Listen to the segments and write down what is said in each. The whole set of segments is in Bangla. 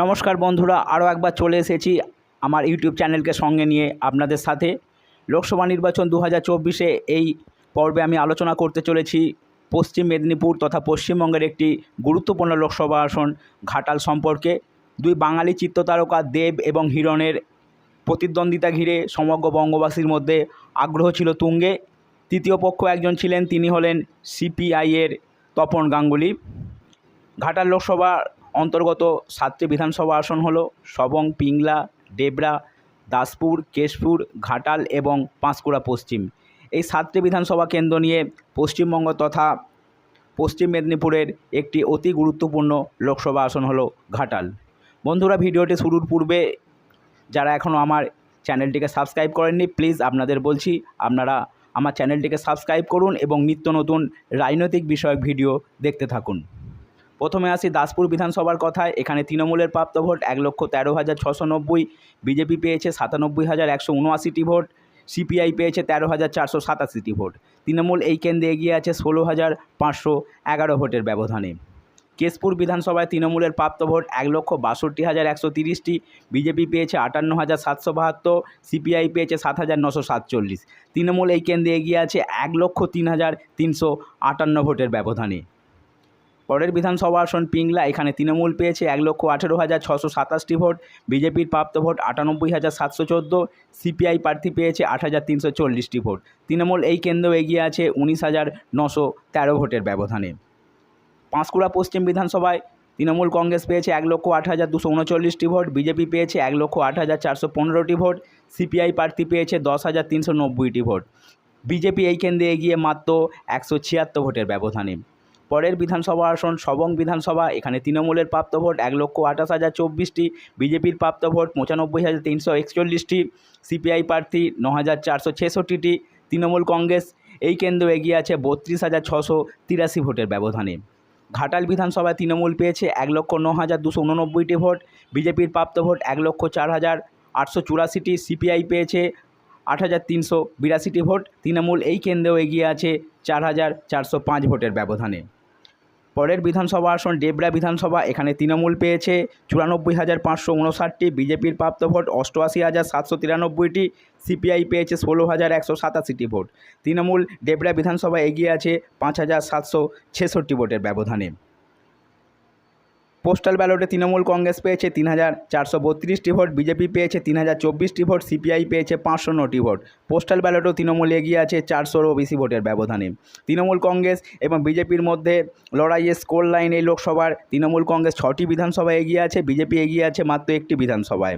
নমস্কার বন্ধুরা, আরও একবার চলে এসেছি আমার ইউটিউব চ্যানেলকে সঙ্গে নিয়ে আপনাদের সাথে। লোকসভা নির্বাচন দু হাজার এই পর্বে আমি আলোচনা করতে চলেছি পশ্চিম মেদিনীপুর তথা পশ্চিমবঙ্গের একটি গুরুত্বপূর্ণ লোকসভা আসন ঘাটাল সম্পর্কে। দুই বাঙালি চিত্রতারকা দেব এবং হিরণের প্রতিদ্বন্দ্বিতা ঘিরে সমগ্র বঙ্গবাসীর মধ্যে আগ্রহ ছিল তুঙ্গে। তৃতীয় পক্ষ একজন ছিলেন, তিনি হলেন সিপিআইয়ের তপন গাঙ্গুলি। ঘাটাল লোকসভা অন্তর্গত সাতটি বিধানসভা আসন হলো সবং, পিংলা, ডেবরা, দাসপুর, কেশপুর, ঘাটাল এবং পাঁশকুড়া পশ্চিম। এই সাতটি বিধানসভা কেন্দ্র নিয়ে পশ্চিমবঙ্গ তথা পশ্চিম মেদিনীপুরের একটি অতি গুরুত্বপূর্ণ লোকসভা আসন হলো ঘাটাল। বন্ধুরা, ভিডিওটি শুরুর পূর্বে যারা এখনও আমার চ্যানেলটিকে সাবস্ক্রাইব করেননি, প্লিজ আপনাদের বলছি, আপনারা আমার চ্যানেলটিকে সাবস্ক্রাইব করুন এবং নিত্য নতুন রাজনৈতিক বিষয়ক ভিডিও দেখতে থাকুন। প্রথমে আসি দাসপুর বিধানসভার কথায়। এখানে তৃণমূলের প্রাপ্ত ভোট এক লক্ষ তেরো হাজার ছশো নব্বই। বিজেপি পেয়েছে সাতানব্বই হাজার একশো উনআশিটি ভোট। সিপিআই পেয়েছে তেরো হাজার চারশো সাতাশিটি ভোট। তৃণমূল এই কেন্দ্রে এগিয়ে আছে ষোলো হাজার পাঁচশো এগারো ভোটের ব্যবধানে। কেশপুর বিধানসভায় তৃণমূলের প্রাপ্ত ভোট এক লক্ষ বাষট্টি হাজার একশো তিরিশটি। বিজেপি পেয়েছে আটান্ন হাজার সাতশো বাহাত্তর। সিপিআই পেয়েছে সাত হাজার নশো সাতচল্লিশ। তৃণমূল এই কেন্দ্রে এগিয়ে আছে এক লক্ষ তিন হাজার তিনশো আটান্ন ভোটের ব্যবধানে। পরের বিধানসভা আসন পিংলা, এখানে তৃণমূল পেয়েছে এক লক্ষ আঠেরো হাজার ছশো সাতাশটি ভোট, বিজেপির প্রাপ্ত ভোট আটানব্বই হাজার সাতশো চোদ্দ, সিপিআই প্রার্থী পেয়েছে আট হাজার তিনশো চল্লিশটি ভোট। তৃণমূল এই কেন্দ্রেও এগিয়ে আছে উনিশ হাজার নশো তেরো ভোটের ব্যবধানে। পাঁশকুড়া পশ্চিম বিধানসভায় তৃণমূল কংগ্রেস পেয়েছে এক লক্ষ আট হাজার দুশো উনচল্লিশটি ভোট, বিজেপি পেয়েছে এক লক্ষ আট হাজার চারশো পনেরোটি ভোট, সিপিআই প্রার্থী পেয়েছে দশ হাজার তিনশো নব্বইটি ভোট। বিজেপি এই কেন্দ্রে এগিয়ে মাত্র একশো ছিয়াত্তর ভোটের ব্যবধানে। পরের বিধানসভা আসন সবং বিধানসভা। এখানে তৃণমূলের প্রাপ্ত ভোট এক লক্ষ আঠাশ হাজার চব্বিশটি, বিজেপির প্রাপ্ত ভোট পঁচানব্বই হাজার তিনশো একচল্লিশটি, সিপিআই প্রার্থী ন হাজার চারশো ছেষট্টিটি, তৃণমূল কংগ্রেস এই কেন্দ্র এগিয়ে আছে বত্রিশ হাজার ছশো তিরাশি ভোটের ব্যবধানে। ঘাটাল বিধানসভায় তৃণমূল পেয়েছে এক লক্ষ ন হাজার দুশো উননব্বইটি ভোট, বিজেপির প্রাপ্ত ভোট এক লক্ষ চার হাজার আটশো চুরাশিটি, সিপিআই পেয়েছে আট হাজার তিনশো বিরাশিটি ভোট, তৃণমূল এই কেন্দ্রেও এগিয়ে আছে চার হাজার চারশো পাঁচ ভোটের ব্যবধানে। পরের বিধানসভা আসন ডেবরা বিধানসভা, এখানে তৃণমূল পেয়েছে চুরানব্বই হাজার পাঁচশো উনষাটটি, বিজেপির প্রাপ্ত ভোট অষ্টআশি হাজার সাতশো তিরানব্বইটি, সিপিআই পেয়েছে ষোলো হাজার একশো সাতাশিটি ভোট। তৃণমূল ডেবরা বিধানসভা এগিয়ে আছে পাঁচ হাজার সাতশো ছেষট্টি ভোটের ব্যবধানে। পোস্টাল ব্যালটে তৃণমূল কংগ্রেস পেয়েছে তিন হাজার চারশো বত্রিশটি ভোট, বিজেপি পেয়েছে তিন হাজার চব্বিশটি ভোট, সিপিআই পেয়েছে পাঁচশো নটি ভোট। পোস্টাল ব্যালটেও তৃণমূল এগিয়ে আছে চারশোরও বেশি ভোটের ব্যবধানে। তৃণমূল কংগ্রেস এবং বিজেপির মধ্যে লড়াইয়ের স্কোর লাইন এই লোকসভার তৃণমূল কংগ্রেস ছটি বিধানসভায় এগিয়ে আছে, বিজেপি এগিয়ে আছে মাত্র একটি বিধানসভায়।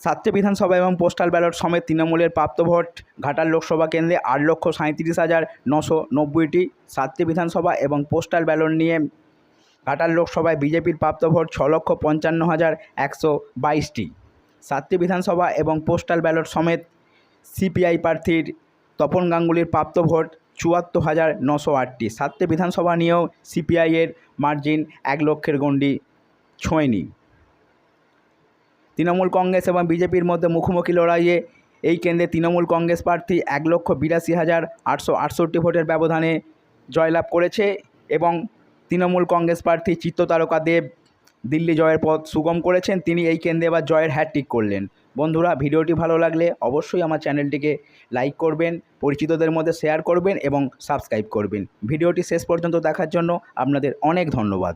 সাতটি বিধানসভা এবং পোস্টাল ব্যালট সমেত তৃণমূলের প্রাপ্ত ভোট ঘাটাল লোকসভা কেন্দ্রে আট লক্ষ সাঁত্রিশ হাজার নশো নব্বইটি সাতটি বিধানসভা এবং পোস্টাল ব্যালট নিয়ে ঘাটাল লোকসভায় বিজেপির প্রাপ্ত ভোট ছ লক্ষ পঞ্চান্ন হাজার একশো বাইশটি। সাতটি বিধানসভা এবং পোস্টাল ব্যালট সমেত সিপিআই প্রার্থীর তপন গাঙ্গুলির প্রাপ্ত ভোট চুয়াত্তর হাজার নশো আটটি। সাতটি বিধানসভা নিয়েও সিপিআইয়ের মার্জিন এক লক্ষের গণ্ডি ছোঁয়নি। তৃণমূল কংগ্রেস এবং বিজেপির মধ্যে মুখোমুখি লড়াইয়ে এই কেন্দ্রে তৃণমূল কংগ্রেস প্রার্থী এক লক্ষ বিরাশি হাজার আটশো আটষট্টি ভোটের ব্যবধানে জয়লাভ করেছে এবং তৃণমূল কংগ্রেস প্রার্থী চিত্রতারকা দেব দিল্লি জয়ের পথ সুগম করেছেন। তিনি এই কেন্দ্রে এবার জয়ের হ্যাট্রিক করলেন। বন্ধুরা, ভিডিওটি ভালো লাগলে অবশ্যই আমার চ্যানেলটিকে লাইক করবেন, পরিচিতদের মধ্যে শেয়ার করবেন এবং সাবস্ক্রাইব করবেন। ভিডিওটি শেষ পর্যন্ত দেখার জন্য আপনাদের অনেক ধন্যবাদ।